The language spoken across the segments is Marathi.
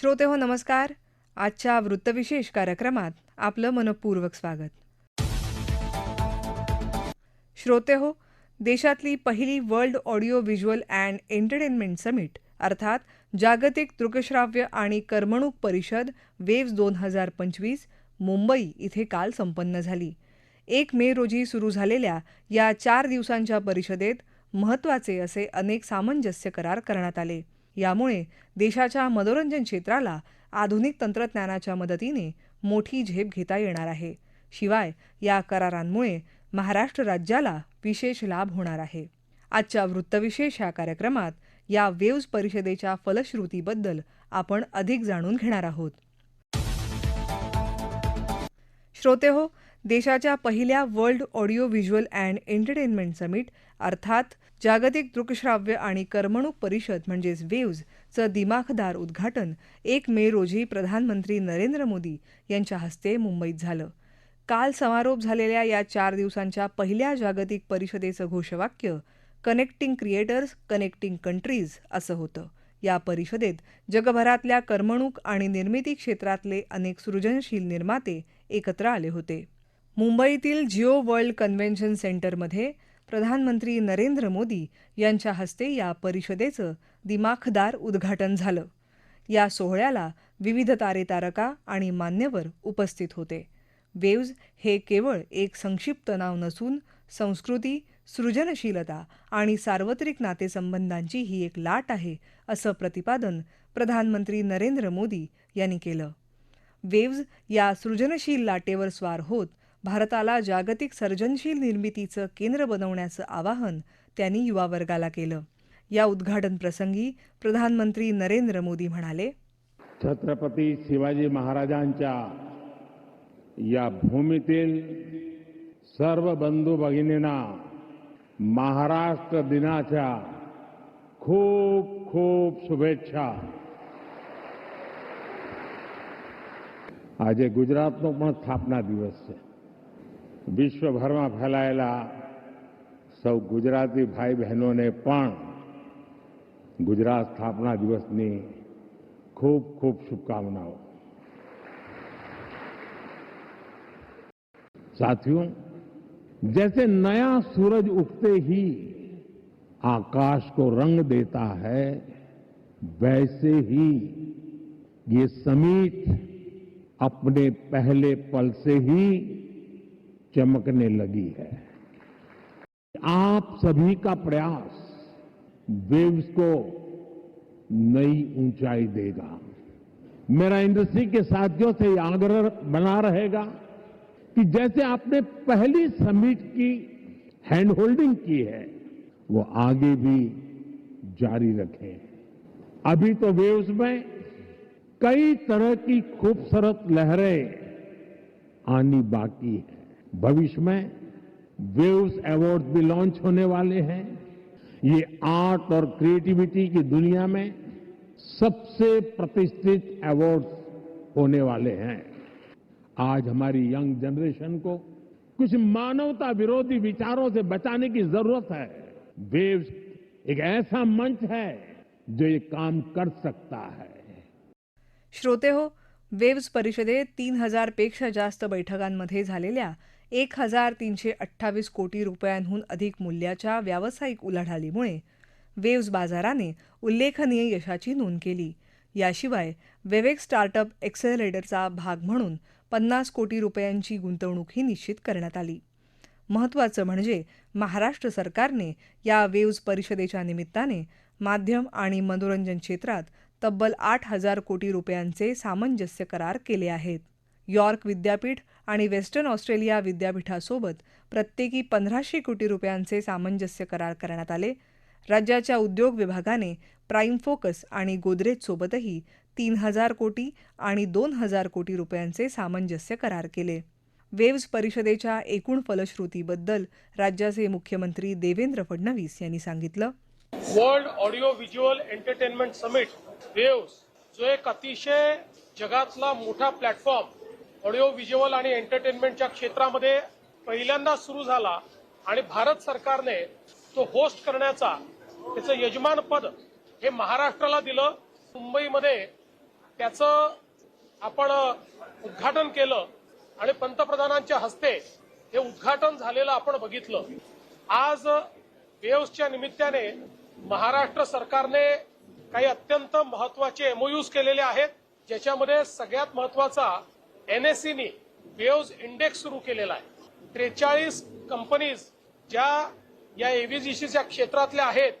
श्रोते हो नमस्कार. आजच्या वृत्तविशेष कार्यक्रमात आपलं मनपूर्वक स्वागत. श्रोते हो देशातली पहिली world audio visual and entertainment summit अर्थात जागतिक दृकश्राव्य आणि करमणूक परिषद वेव्स दोन हजार पंचवीस मुंबई इथे काल संपन्न झाली. एक मे रोजी सुरू झालेल्या या चार दिवसांच्या परिषदेत महत्त्वाचे असे अनेक सामंजस्य करार करण्यात आले. यामुळे देशाच्या मनोरंजन क्षेत्राला आधुनिक तंत्रज्ञानाच्या मदतीने मोठी झेप घेता येणार आहे. शिवाय या करारांमुळे महाराष्ट्र राज्याला विशेष लाभ होणार आहे. आजच्या वृत्तविशेष या कार्यक्रमात या वेव्ज परिषदेच्या फलश्रुतीबद्दल आपण अधिक जाणून घेणार आहोत. श्रोते हो देशाच्या पहिल्या world audio visual and entertainment summit अर्थात जागतिक दृकश्राव्य आणि करमणूक परिषद म्हणजेच वेव्जचं दिमाखदार उद्घाटन एक मे रोजी प्रधानमंत्री नरेंद्र मोदी यांच्या हस्ते मुंबईत झालं. काल समारोप झालेल्या या चार दिवसांच्या पहिल्या जागतिक परिषदेचं घोषवाक्य कनेक्टिंग क्रिएटर्स कनेक्टिंग कंट्रीज असं होतं. या परिषदेत जगभरातल्या करमणूक आणि निर्मिती क्षेत्रातले अनेक सृजनशील निर्माते एकत्र आले होते. मुंबईतील जिओ वर्ल्ड कन्व्हेन्शन सेंटरमध्ये प्रधानमंत्री नरेंद्र मोदी यांच्या हस्ते या परिषदेचं दिमाखदार उद्घाटन झालं. या सोहळ्याला विविध तारेतारका आणि मान्यवर उपस्थित होते. वेव्ज हे केवळ एक संक्षिप्त नाव नसून संस्कृती सृजनशीलता आणि सार्वत्रिक नातेसंबंधांची ही एक लाट आहे असं प्रतिपादन प्रधानमंत्री नरेंद्र मोदी यांनी केलं. वेव्ज या सृजनशील लाटेवर स्वार होत भारताला जागतिक सर्जनशील निर्मितीचं केंद्र बनवण्याचं आवाहन त्यांनी युवावर्गाला केलं या उद्घाटन प्रसंगी प्रधानमंत्री नरेंद्र मोदी म्हणाले छत्रपती शिवाजी महाराजांच्या या भूमीतील सर्व बंधू भगिनींना महाराष्ट्र दिनाच्या खूप खूप શુભેચ્છા આજે ગુજરાતનો પણ સ્થાપના દિવસ છે વિશ્વભરમાં ફેલાયેલા સૌ ગુજરાતી ભાઈ બહેનોને પણ ગુજરાત સ્થાપના દિવસની ખૂબ ખૂબ શુભકામનાઓ साथियों जैसे नया सूरज उगते ही आकाश को रंग देता है वैसे ही ये समीट अपने पहले पल से ही चमकने लगी है। आप सभी का प्रयास वेव्स को नई ऊंचाई देगा। मेरा इंडस्ट्री के साथियों से ये आग्रह बना रहेगा कि जैसे आपने पहली समिट की हैंड होल्डिंग की है, वो आगे भी जारी रखें। अभी तो वेव्स में कई तरह की खूबसूरत लहरें आनी बाकी है। भविष्य में वेव्स अवार्ड भी लॉन्च होने वाले हैं। ये आर्ट और क्रिएटिविटी की दुनिया में सबसे प्रतिष्ठित अवार्ड्स होने वाले हैं। आज हमारी यंग जनरेशन को कुछ मानवता विरोधी विचारों से बचाने की ज़रूरत है। वेव्स एक ऐसा मंच है जो ये काम कर सकता है। श्रोते हो वेव्ज परिषदेत तीन हज़ार पेक्षा जास्त बैठकांमध्ये झालेल्या एक हजार तीनशे अठ्ठावीस कोटी रुपयांहून अधिक मूल्याच्या व्यावसायिक उलाढालीमुळे वेव्ज बाजाराने उल्लेखनीय यशाची नोंद केली. याशिवाय वेवेक स्टार्टअप एक्सेलरेटरचा भाग म्हणून पन्नास कोटी रुपयांची गुंतवणूकही निश्चित करण्यात आली. महत्त्वाचं म्हणजे महाराष्ट्र सरकारने या वेव्ज परिषदेच्या निमित्ताने माध्यम आणि मनोरंजन क्षेत्रात तब्बल आठ हजार कोटी रुपयांचे सामंजस्य करार केले आहेत. यॉर्क विद्यापीठ आणि वेस्टर्न ऑस्ट्रेलिया विद्यापीठासोबत प्रत्येकी पंधराशे कोटी रुपयांचे सामंजस्य करार करण्यात आले. राज्याच्या उद्योग विभागाने प्राईम फोकस आणि गोदरेजसोबतही तीन हजार कोटी आणि दोन हजार कोटी रुपयांचे सामंजस्य करार केले. वेव्ज परिषदेच्या एकूण फलश्रुतीबद्दल राज्याचे मुख्यमंत्री देवेंद्र फडणवीस यांनी सांगितलं. World audio visual entertainment summit waves जो एक अतिशय जगातला मोठा प्लॅटफॉर्म ऑडिओ व्हिज्युअल आणि एंटरटेनमेंटच्या क्षेत्रामध्ये पहिल्यांदा सुरू झाला आणि भारत सरकारने तो होस्ट करण्याचा त्याचं यजमानपद हे महाराष्ट्राला दिलं. मुंबईमध्ये त्याचं आपण उद्घाटन केलं आणि पंतप्रधानांच्या हस्ते हे उद्घाटन झालेलं आपण बघितलं. आज वेव्सच्या निमित्ताने महाराष्ट्र सरकारने काही अत्यंत महत्त्वाचे एमओयूज केलेले आहेत ज्याच्यामध्ये सगळ्यात महत्त्वाचा एनएससीनी वेव्ज इंडेक्स सुरू केलेला आहे. त्रेचाळीस कंपनीज ज्या या एव्हीजीसीच्या क्षेत्रातल्या आहेत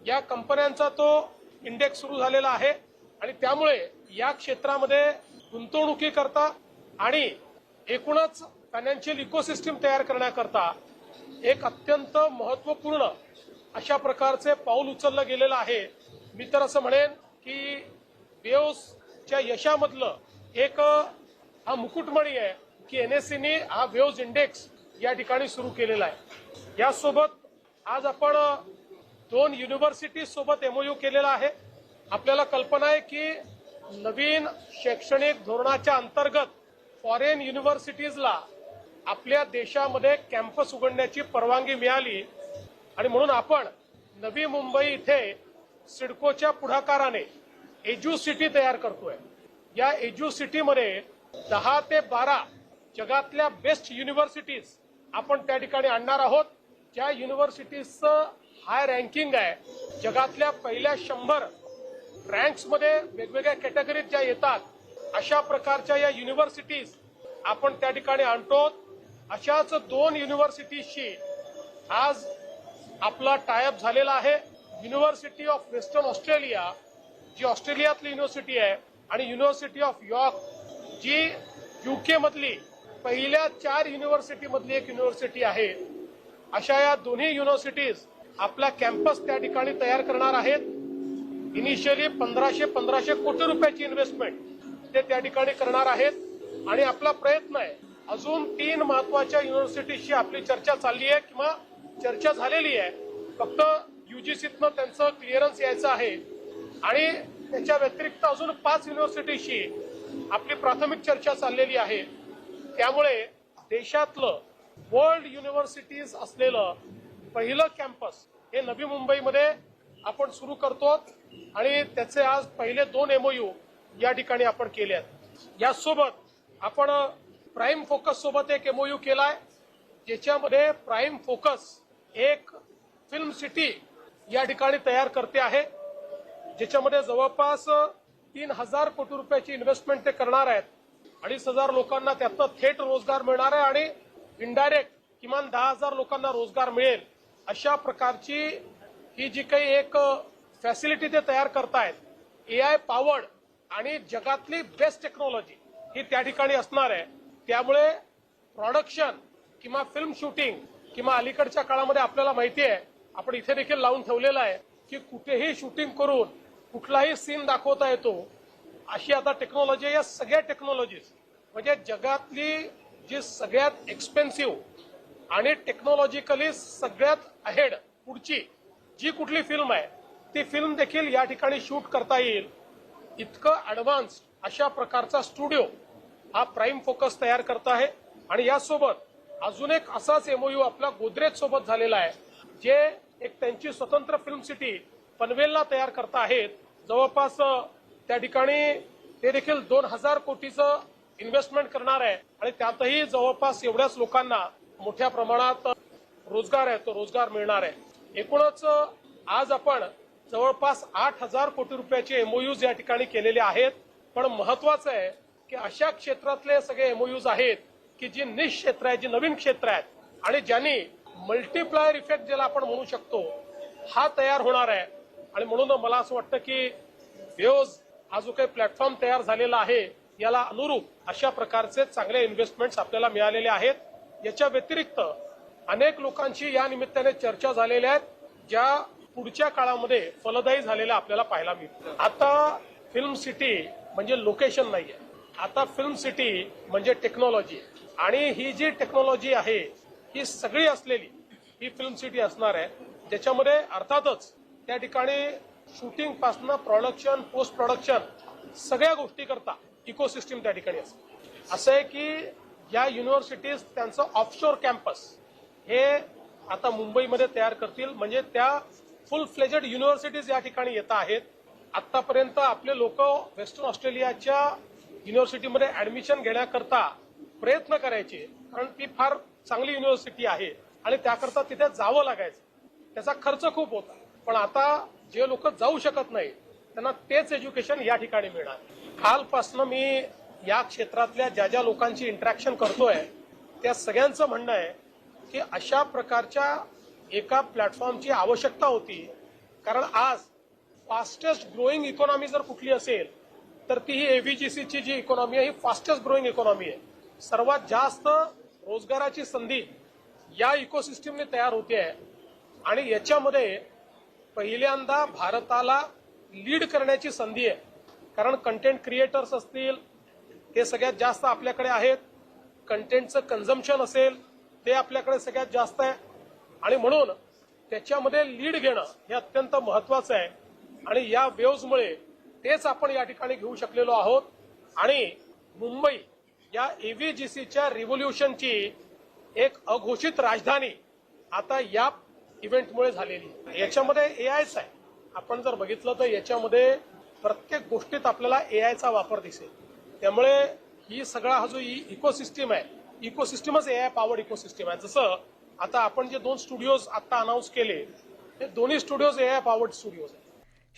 या कंपन्यांचा तो इंडेक्स सुरू झालेला आहे आणि त्यामुळे या क्षेत्रामध्ये गुंतवणुकीकरता आणि एकूणच फायनान्शियल इकोसिस्टीम तयार करण्याकरता एक अत्यंत महत्त्वपूर्ण अशा प्रकारचे पाऊल उचललं गेलेलं आहे. मी तर असं म्हणेन की वेव्सच्या यशामधलं एक हा मुकुटमणी आहे की एनएससीने हा वेव्ज इंडेक्स या ठिकाणी सुरू केलेला आहे. यासोबत आज आपण दोन युनिव्हर्सिटी सोबत एमओयू केलेला आहे. आपल्याला कल्पना आहे की नवीन शैक्षणिक धोरणाच्या अंतर्गत फॉरेन युनिव्हर्सिटीजला आपल्या देशामध्ये कॅम्पस उघडण्याची परवानगी मिळाली. आणि म्हणून आपण नवी मुंबई इथे सिडकोच्या पुढाकाराने एज्यू सिटी तयार करतोय. या एज्यू सिटीमध्ये दहा ते बारा जगातल्या बेस्ट युनिव्हर्सिटीज आपण त्या ठिकाणी आणणार आहोत. ज्या युनिव्हर्सिटीजचं हाय रँकिंग आहे जगातल्या पहिल्या शंभर रँक्समध्ये वेगवेगळ्या कॅटेगरीत ज्या येतात अशा प्रकारच्या या युनिव्हर्सिटीज आपण त्या ठिकाणी आणतो. अशाच दोन युनिव्हर्सिटीजशी आज आपला टायअप झालेला आहे. युनिव्हर्सिटी ऑफ वेस्टर्न ऑस्ट्रेलिया जी ऑस्ट्रेलियातली युनिव्हर्सिटी आहे आणि युनिव्हर्सिटी ऑफ यॉर्क जी युके मधली पहिल्या चार युनिव्हर्सिटी मधली एक युनिव्हर्सिटी आहे. अशा या दोन्ही युनिव्हर्सिटीज आपला कॅम्पस त्या ठिकाणी तयार करणार आहेत. इनिशियली पंधराशे पंधराशे कोटी रुपयाची इन्व्हेस्टमेंट ते त्या ठिकाणी करणार आहेत. आणि आपला प्रयत्न आहे अजून तीन महत्त्वाच्या युनिव्हर्सिटीशी आपली चर्चा चालली आहे किंवा चर्चा झालेली आहे. फक्त युजीसीतनं त्यांचं क्लिअरन्स यायचं आहे. आणि त्याच्या व्यतिरिक्त अजून पाच युनिव्हर्सिटीशी आपली प्राथमिक चर्चा चाललेली आहे. त्यामुळे देशातलं वर्ल्ड युनिव्हर्सिटीज असलेलं पहिलं कॅम्पस हे नवी मुंबईमध्ये आपण सुरू करतो आणि त्याचे आज पहिले दोन एमओयू या ठिकाणी आपण केले आहेत. यासोबत आपण प्राईम फोकस सोबत एक एमओयू केलाय ज्याच्यामध्ये प्राईम फोकस एक फिल्म सिटी या ठिकाणी तयार करते आहे. ज्याच्यामध्ये जवळपास तीन हजार कोटी रुपयाची इन्व्हेस्टमेंट ते करणार आहेत. अडीच हजार लोकांना त्यातनं थेट रोजगार मिळणार आहे आणि इनडायरेक्ट किमान दहा हजार लोकांना रोजगार मिळेल. अशा प्रकारची ही जी काही एक फॅसिलिटी ते तयार करतायत ए आय पॉवर्ड आणि जगातली बेस्ट टेक्नॉलॉजी ही त्या ठिकाणी असणार आहे. त्यामुळे प्रॉडक्शन किंवा फिल्म शूटिंग किंवा अलीकडच्या काळामध्ये आपल्याला माहिती आहे आपण इथे देखील लावून ठेवलेलं आहे की कुठेही शूटिंग करून कुठलाही सीन दाखवता येतो अशी आता टेक्नॉलॉजी या सगळ्या टेक्नॉलॉजीज म्हणजे जगातली जी सगळ्यात एक्सपेन्सिव्ह आणि टेक्नॉलॉजिकली सगळ्यात अहेड पुढची जी कुठली फिल्म आहे ती फिल्म देखील या ठिकाणी शूट करता येईल. इतकं ऍडव्हान्स अशा प्रकारचा स्टुडिओ हा प्राईम फोकस तयार करत आहे. आणि यासोबत अजून एक असाच एमओयू आपला गोदरेज सोबत झालेला आहे जे एक त्यांची स्वतंत्र फिल्म सिटी पनवेलला तयार करत आहेत. जवळपास त्या ठिकाणी ते देखील दोन हजार कोटीचं इन्व्हेस्टमेंट करणार आहे. आणि त्यातही जवळपास एवढ्याच लोकांना मोठ्या प्रमाणात रोजगार आहे तो रोजगार मिळणार आहे. एकूणच आज आपण जवळपास आठ हजार कोटी रुपयाचे एमओयूज या ठिकाणी केलेले आहेत. पण महत्वाचं आहे की अशा क्षेत्रातले सगळे एमओयूज आहेत की जी निश क्षेत्र आहे जी नवीन क्षेत्र आहेत. आणि ज्यांनी मल्टीप्लायर इफेक्ट ज्याला आपण म्हणू शकतो हा तयार होणार आहे. आणि म्हणून मला असं वाटतं की बेओज हा जो काही प्लॅटफॉर्म तयार झालेला आहे याला अनुरूप अशा प्रकारचे चांगले इन्व्हेस्टमेंट्स आपल्याला मिळालेले आहेत. याच्या व्यतिरिक्त अनेक लोकांशी या निमित्ताने चर्चा झालेल्या आहेत ज्या पुढच्या काळामध्ये फलदायी झालेल्या आपल्याला पाहायला मिळतील. आता फिल्म सिटी म्हणजे लोकेशन नाहीये. आता फिल्म सिटी म्हणजे टेक्नॉलॉजी आणि ही जी टेक्नॉलॉजी आहे ही सगळी असलेली ही फिल्म सिटी असणार आहे ज्याच्यामध्ये अर्थातच त्या ठिकाणी शूटिंग पासनं प्रोडक्शन पोस्ट प्रोडक्शन सगळ्या गोष्टी करता इकोसिस्टीम त्या ठिकाणी असते. असं आहे की या युनिव्हर्सिटीज त्यांचं ऑफशोर कॅम्पस हे आता मुंबईमध्ये तयार करतील. म्हणजे त्या फुल फ्लेजेड युनिव्हर्सिटीज या ठिकाणी येत आहेत. आतापर्यंत आपले लोक वेस्टर्न ऑस्ट्रेलियाच्या युनिव्हर्सिटीमध्ये ऍडमिशन घेण्याकरता प्रयत्न करायचे. कारण ती फार चांगली युनिव्हर्सिटी आहे. आणि त्याकरता तिथे जावं लागायचं. त्याचा खर्च खूप होता. पण आता जे लोक जाऊ शकत नाही त्यांना तेच एज्युकेशन या ठिकाणी मिळणार. कालपासनं मी या क्षेत्रातल्या ज्या ज्या लोकांची इंटरॅक्शन करतोय त्या सगळ्यांचं म्हणणं आहे की अशा प्रकारच्या एका प्लॅटफॉर्मची आवश्यकता होती. कारण आज फास्टेस्ट ग्रोईंग इकॉनॉमी जर कुठली असेल तर ती ही एव्हीजीसीची जी इकॉनॉमी आहे ही फास्टेस्ट ग्रोईंग इकॉनॉमी आहे. सर्वात जास्त रोजगाराची संधी या इकोसिस्टीमने तयार होते आहे. आणि याच्यामध्ये पहिल्यांदा भारताला लीड करण्याची संधी आहे. कारण कंटेंट क्रिएटर्स असतील ते सगळ्यात जास्त आपल्याकडे आहेत. कंटेंटचं कन्झम्पशन असेल ते आपल्याकडे सगळ्यात जास्त आहे. आणि म्हणून त्याच्यामध्ये लीड घेणं हे अत्यंत महत्वाचं आहे. आणि या वेव्समुळे तेच आपण या ठिकाणी घेऊ शकलेलो आहोत. आणि मुंबई या एव्हीजीसीच्या रिव्होल्युशनची एक अघोषित राजधानी आता या इव्हेंटमुळे झालेली याच्यामध्ये याच्यामध्ये एआयच आहे. आपण जर बघितलं तर याच्यामध्ये प्रत्येक गोष्टीत आपल्याला एआयचा वापर दिसेल. त्यामुळे ही सगळा हा जो इकोसिस्टीम आहे इकोसिस्टीमच एआय पॉवर्ड इकोसिस्टीम आहे. जसं आता आपण जे दोन स्टुडिओज आता अनाऊन्स केले हे दोन्ही स्टुडिओज एआय पॉवर्ड स्टुडिओज आहेत.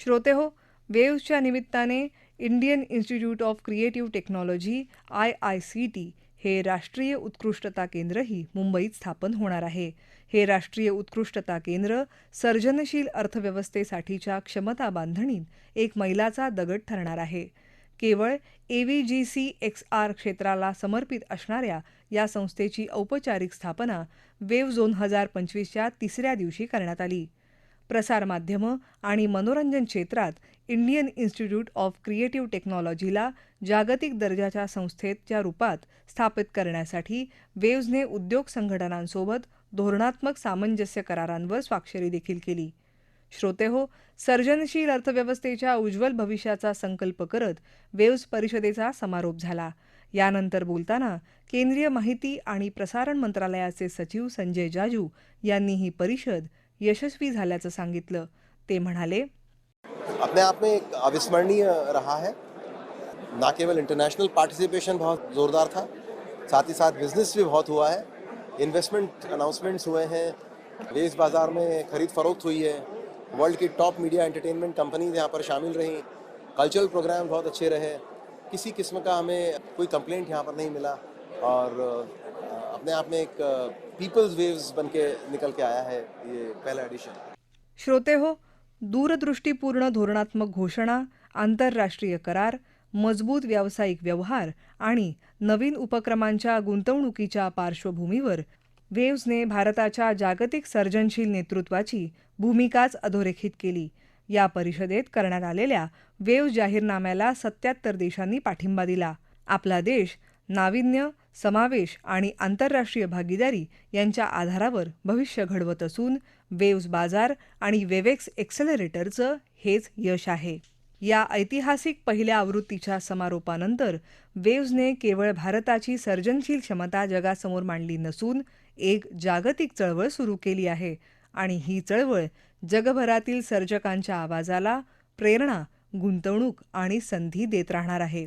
श्रोते हो वेव्सच्या निमित्ताने Indian Institute of Creative Technology I I C T हे राष्ट्रीय उत्कृष्टता केंद्रही मुंबईत स्थापन होणार आहे. हे राष्ट्रीय उत्कृष्टता केंद्र सर्जनशील अर्थव्यवस्थेसाठीच्या क्षमता बांधणीत एक मैलाचा दगड ठरणार आहे. केवळ एव्हीजीसी एक्स आर क्षेत्राला समर्पित असणाऱ्या या संस्थेची औपचारिक स्थापना वेव्ह दोन हजार पंचवीसच्या तिसऱ्या दिवशी करण्यात आली. प्रसारमाध्यमं आणि मनोरंजन क्षेत्रात इंडियन इन्स्टिट्यूट ऑफ क्रिएटिव्ह टेक्नॉलॉजीला जागतिक दर्जाच्या संस्थेच्या रूपात स्थापित करण्यासाठी वेव्जने उद्योग संघटनांसोबत धोरणात्मक सामंजस्य करारांवर स्वाक्षरी देखील केली. श्रोते हो सर्जनशील अर्थव्यवस्थेच्या उज्ज्वल भविष्याचा संकल्प करत वेव्स परिषदेचा समारोप झाला. यानंतर बोलताना केंद्रीय माहिती आणि प्रसारण मंत्रालयाचे सचिव संजय जाजू यांनी ही परिषद यशस्वी झाल्याचं सांगितलं. ते म्हणाले अपने आप में एक अविस्मरणीय रहा है. ना केवल इंटरनेशनल पार्टिसिपेशन बहुत ज़ोरदार था साथ ही साथ बिजनेस भी बहुत हुआ है. इन्वेस्टमेंट अनाउंसमेंट्स हुए हैं। वेज बाज़ार में खरीद फरोख्त हुई है। वर्ल्ड की टॉप मीडिया एंटरटेनमेंट कंपनीज यहाँ पर शामिल रहीं। कल्चरल प्रोग्राम बहुत अच्छे रहे। किसी किस्म का हमें कोई कंप्लेंट यहाँ पर नहीं मिला और अपने आप में एक पीपल्स वेव्स बन के निकल के आया है ये पहला एडिशन श्रोते हो दूरदृष्टीपूर्ण धोरणात्मक घोषणा आंतरराष्ट्रीय करार मजबूत व्यावसायिक व्यवहार आणि नवीन उपक्रमांच्या गुंतवणुकीच्या पार्श्वभूमीवर वेव्सने भारताच्या जागतिक सर्जनशील नेतृत्वाची भूमिकाच अधोरेखित केली. या परिषदेत करण्यात आलेल्या वेव्ह जाहीरनाम्याला सत्याहत्तर देशांनी पाठिंबा दिला. आपला देश नाविन्य समावेश आणि आंतरराष्ट्रीय भागीदारी यांच्या आधारावर भविष्य घडवत असून वेव्स बाजार आणि वेवेक्स एक्सेलरेटरचं हेच यश आहे. या ऐतिहासिक पहिल्या आवृत्तीच्या समारोपानंतर वेव्सने केवळ भारताची सर्जनशील क्षमता जगासमोर मांडली नसून एक जागतिक चळवळ सुरू केली आहे. आणि ही चळवळ जगभरातील सर्जकांच्या आवाजाला प्रेरणा गुंतवणूक आणि संधी देत राहणार आहे.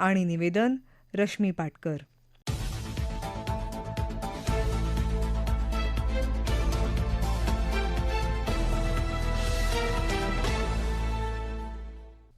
आणि निवेदन रश्मी पाटकर.